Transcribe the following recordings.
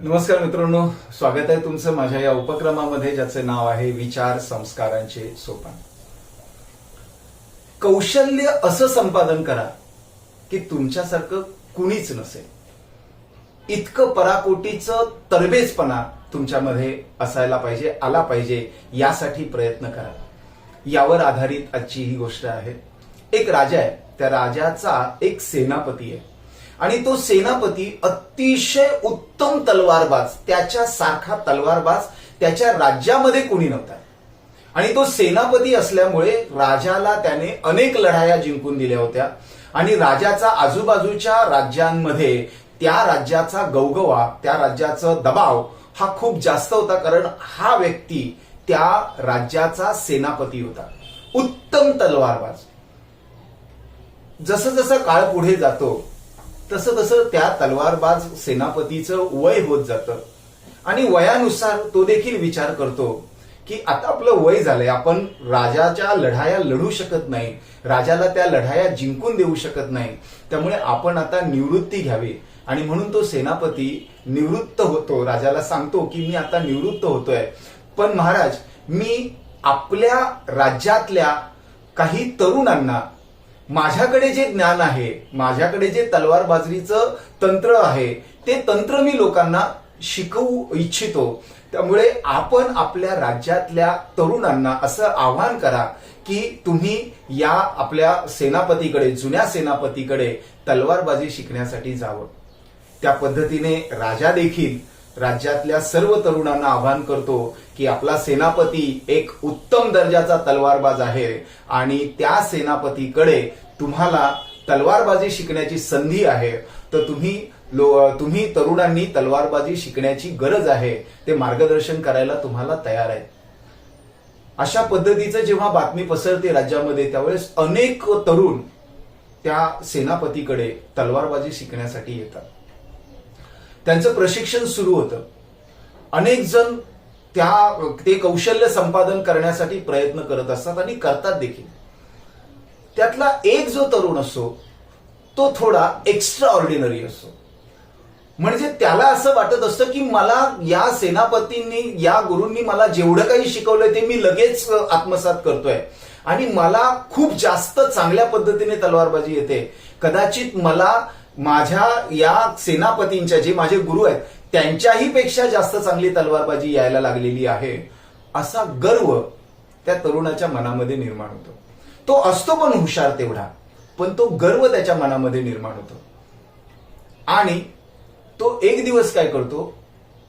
नमस्कार मित्रांनो स्वागत आहे तुमचं माझ्या या उपक्रमामध्ये ज्याचे नाव आहे विचार संस्कारांचे सोपान. कौशल्य असं संपादन करा की तुमच्यासारखं कुणीच नसेल. इतकं पराकोटीचं तरबेजपणा तुमच्यामध्ये असायला पाहिजे आला पाहिजे यासाठी प्रयत्न करा. यावर आधारित आजची ही गोष्ट आहे. एक राजा आहे त्या राजाचा एक सेनापती आहे. आणि तो सेनापती अतिशय उत्तम तलवारबाज त्याच्या सारखा तलवारबाज त्याच्या राज्यामध्ये कोणी नव्हता. आणि तो सेनापती असल्यामुळे राजाला त्याने अनेक लढाया जिंकून दिल्या होत्या. आणि राजाचा आजूबाजूच्या राज्यांमध्ये त्या राज्याचा गवगवा त्या राज्याचा दबाव हा खूप जास्त होता कारण हा व्यक्ती त्या राज्याचा सेनापती होता. उत्तम तलवारबाज. जसं जसं काळ पुढे जातो तसं तसं त्या तलवारबाज सेनापतीचं वय होत जातं. आणि वयानुसार तो देखील विचार करतो की आता आपलं वय झालंय आपण राजाच्या लढाया लढू शकत नाही राजाला त्या लढाया जिंकून देऊ शकत नाही त्यामुळे आपण आता निवृत्ती घ्यावी. आणि म्हणून तो सेनापती निवृत्त होतो. राजाला सांगतो की मी आता निवृत्त होतोय. पण महाराज मी आपल्या राज्यातल्या काही तरुणांना माझ्याकडे जे ज्ञान आहे माझ्याकडे जे तलवारबाजरीचं तंत्र आहे ते तंत्र मी लोकांना शिकवू इच्छितो. त्यामुळे आपण आपल्या राज्यातल्या तरुणांना असं आवाहन करा की तुम्ही या आपल्या सेनापतीकडे जुन्या सेनापतीकडे तलवारबाजी शिकण्यासाठी जावं. त्या पद्धतीने राजा देखील राज्यातल्या सर्व तरुणांना आवाहन करतो की आपला सेनापती एक उत्तम दर्जाचा तलवारबाज आहे आणि त्या सेनापतीकडे तुम्हाला तलवारबाजी शिकण्याची संधी आहे. तर तुम्ही लो- तुम्ही तरुणांनी तलवारबाजी शिकण्याची गरज आहे. ते मार्गदर्शन करायला तुम्हाला तयार आहे अशा पद्धतीचं जेव्हा बातमी पसरते राज्यामध्ये त्यावेळेस अनेक तरुण त्या सेनापतीकडे तलवारबाजी शिकण्यासाठी येतात. त्यांचं प्रशिक्षण सुरू होतं. अनेक जण त्या ते कौशल्य संपादन करण्यासाठी प्रयत्न करत असतात आणि करतात देखील. त्यातला एक जो तरुण असतो तो थोडा एक्स्ट्रा ऑर्डिनरी असतो म्हणजे त्याला असं वाटत असतं की मला या सेनापतींनी या गुरूंनी मला जेवढं काही शिकवलंय ते मी लगेच आत्मसात करतोय. आणि मला खूप जास्त चांगल्या पद्धतीने तलवारबाजी येते. कदाचित मला माझ्या या सेनापतींच्या जे माझे गुरु आहेत त्यांच्याही पेक्षा जास्त चांगली तलवारबाजी यायला लागलेली आहे असा गर्व त्या तरुणाच्या मनामध्ये निर्माण होतो. तो असतो पण हुशार तेवढा पण तो गर्व त्याच्या मनामध्ये निर्माण होतो. आणि तो एक दिवस काय करतो?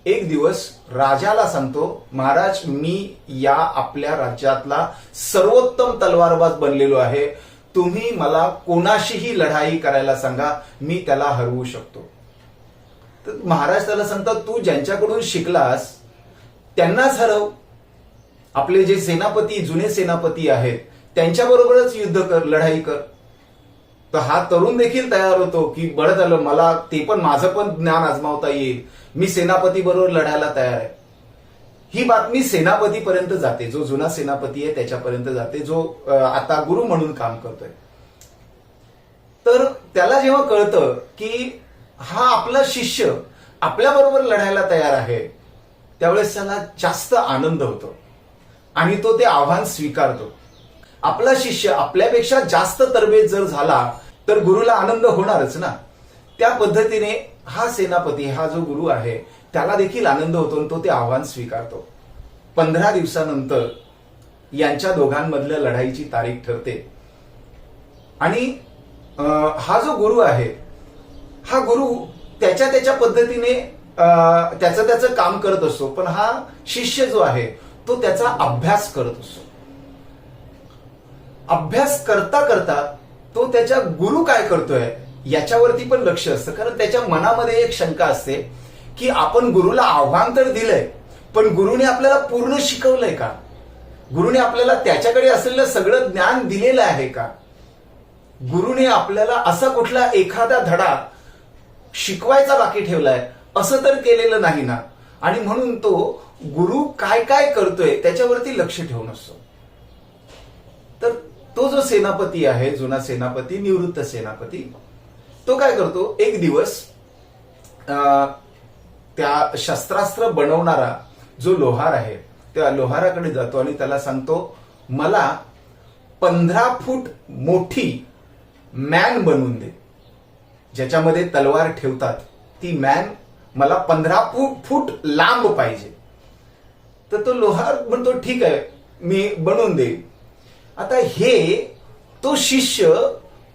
एक दिवस राजाला सांगतो महाराज मी या आपल्या राज्यातला सर्वोत्तम तलवारबाज बनलेलो आहे. तुम्ही मला कोणाशीही लढाई करायला सांगा मी त्याला हरवू शकतो. तर महाराज त्याला सांगतात तू ज्यांच्याकडून शिकलास त्यांनाच हरव. आपले जे सेनापती जुने सेनापती आहेत त्यांच्याबरोबरच युद्ध कर लढाई कर. तर हा तरुण देखील तयार होतो की बरं झालं मला ते पण माझं पण ज्ञान आजमावता येईल. मी सेनापती बरोबर लढायला तयार आहे. ही बातमी सेनापतीपर्यंत जाते जो जुना सेनापती आहे त्याच्यापर्यंत जाते जो आता गुरु म्हणून काम करतोय. तर त्याला जेव्हा कळतं की हा आपला शिष्य आपल्याबरोबर लढायला तयार आहे त्यावेळेस त्याला जास्त आनंद होतो. आणि तो ते आव्हान स्वीकारतो. आपला शिष्य आपल्यापेक्षा जास्त तरबेज जर झाला तर गुरुला आनंद होणारच ना. त्या पद्धतीने हा सेनापती हा जो गुरु आहे त्याला देखील आनंद होतो तो ते आव्हान स्वीकारतो. पंधरा दिवसानंतर यांच्या दोघांमधल्या लढाईची तारीख ठरते. आणि हा जो गुरु आहे हा गुरु त्याच्या त्याच्या पद्धतीने अं, त्याचं त्याचं काम करत असतो पण हा शिष्य जो आहे तो त्याचा अभ्यास करत असतो. अभ्यास करता करता तो त्याच्या गुरु काय करतोय याच्यावरती पण लक्ष असतं. कारण त्याच्या मनामध्ये एक शंका असते की आपण गुरुला आव्हान तर दिलंय पण गुरुने आपल्याला पूर्ण शिकवलंय का? गुरुने आपल्याला त्याच्याकडे असलेलं सगळं ज्ञान दिलेलं आहे का? गुरुने आपल्याला असा कुठला एखादा धडा शिकवायचा बाकी ठेवलाय असं तर केलेलं नाही ना? आणि म्हणून तो गुरु काय काय करतोय त्याच्यावरती लक्ष ठेवून असतो. तर तो जो सेनापती आहे जुना सेनापती निवृत्त सेनापती तो काय करतो? एक दिवस त्या शस्त्रास्त्र बनवणारा जो लोहार आहे त्या लोहाराकडे जातो आणि त्याला सांगतो मला पंधरा फूट मोठी मॅन बनवून दे. ज्याच्यामध्ये तलवार ठेवतात. ती मॅन मला पंधरा फूट फूट लांब पाहिजे. तर तो लोहार म्हणतो ठीक आहे मी बनवून देईन. आता हे तो शिष्य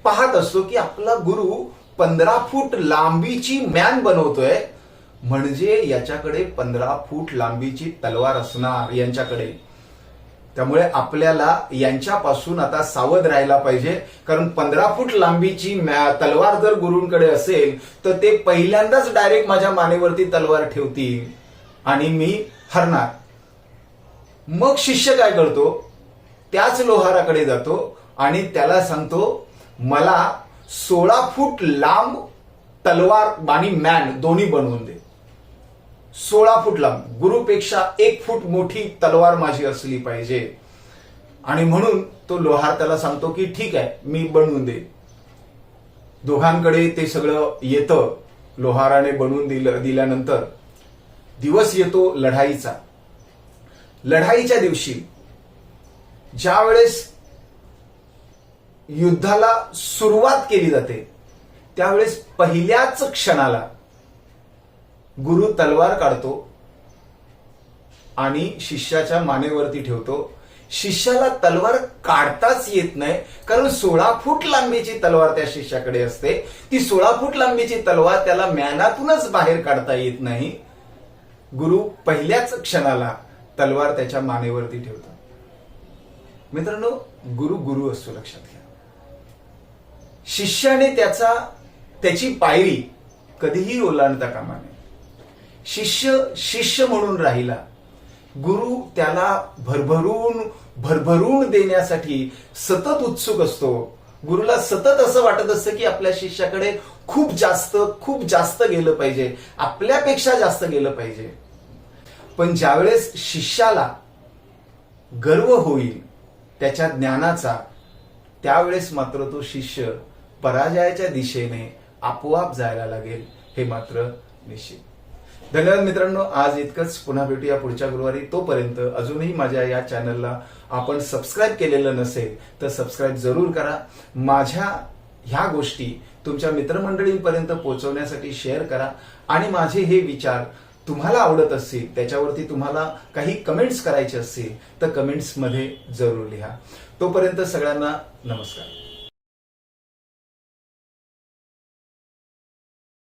पाहत असतो की आपला गुरु पंधरा फूट लांबीची मॅन बनवतोय. म्हणजे याच्याकडे पंधरा फूट लांबीची तलवार असणार यांच्याकडे. त्यामुळे आपल्याला यांच्यापासून आता सावध राहायला पाहिजे. कारण पंधरा फूट लांबीची मॅ- तलवार जर गुरूंकडे असेल तर ते पहिल्यांदाच डायरेक्ट माझ्या मानेवरती तलवार ठेवतील आणि मी हरणार. मग शिष्य काय करतो? त्याच लोहाराकडे जातो आणि त्याला सांगतो मला सोळा फूट लांब तलवार आणि मॅन दोन्ही बनवून दे. सोळा फूट लांब. गुरुपेक्षा एक फूट मोठी तलवार माझी असली पाहिजे. आणि म्हणून तो लोहार त्याला सांगतो की ठीक आहे मी बनवून दे. दोघांकडे ते सगळं येतं. लोहाराने बनवून दिलं दिल्यानंतर दिवस येतो लढाईचा. लढाईच्या दिवशी ज्या वेळेस युद्धाला सुरुवात केली जाते. त्यावेळेस पहिल्याच क्षणाला गुरु तलवार काढतो आणि शिष्याच्या मानेवरती ठेवतो. शिष्याला तलवार काढताच येत नाही कारण सोळा फूट लांबीची तलवार त्या शिष्याकडे असते. ती सोळा फूट लांबीची तलवार त्याला मॅनातूनच बाहेर काढता येत नाही. गुरु पहिल्याच क्षणाला तलवार त्याच्या मानेवरती ठेवतो. मित्रांनो गुरु गुरु असतो लक्षात घ्या. शिष्याने त्याचा त्याची पायरी कधीही ओलांडता कामा नये. शिष्य शिष्य म्हणून राहिला गुरु त्याला भरभरून भरभरून देण्यासाठी सतत उत्सुक असतो. गुरुला सतत असं वाटत असतं की आपल्या शिष्याकडे खूप जास्त खूप जास्त गेलं पाहिजे. आपल्यापेक्षा जास्त गेलं पाहिजे. पण ज्यावेळेस शिष्याला गर्व होईल त्याच्या ज्ञानाचा त्यावेळेस मात्र तो शिष्य पराजयाच्या दिशेने आपोआप जायला लागेल हे मात्र निश्चित. धन्यवाद मित्रांनो आज इतकंच. पुन्हा भेटूया पुढच्या गुरुवारी. तोपर्यंत अजूनही माझ्या या चॅनलला आपण सबस्क्राईब केलेलं नसेल तर सबस्क्राईब जरूर करा. माझ्या ह्या गोष्टी तुमच्या मित्रमंडळींपर्यंत पोहोचवण्यासाठी शेअर करा. आणि माझे हे विचार तुम्हाला आवडत असतील त्याच्यावरती तुम्हाला काही कमेंट्स करायचे असतील तर कमेंट्समध्ये जरूर लिहा. तोपर्यंत सगळ्यांना नमस्कार.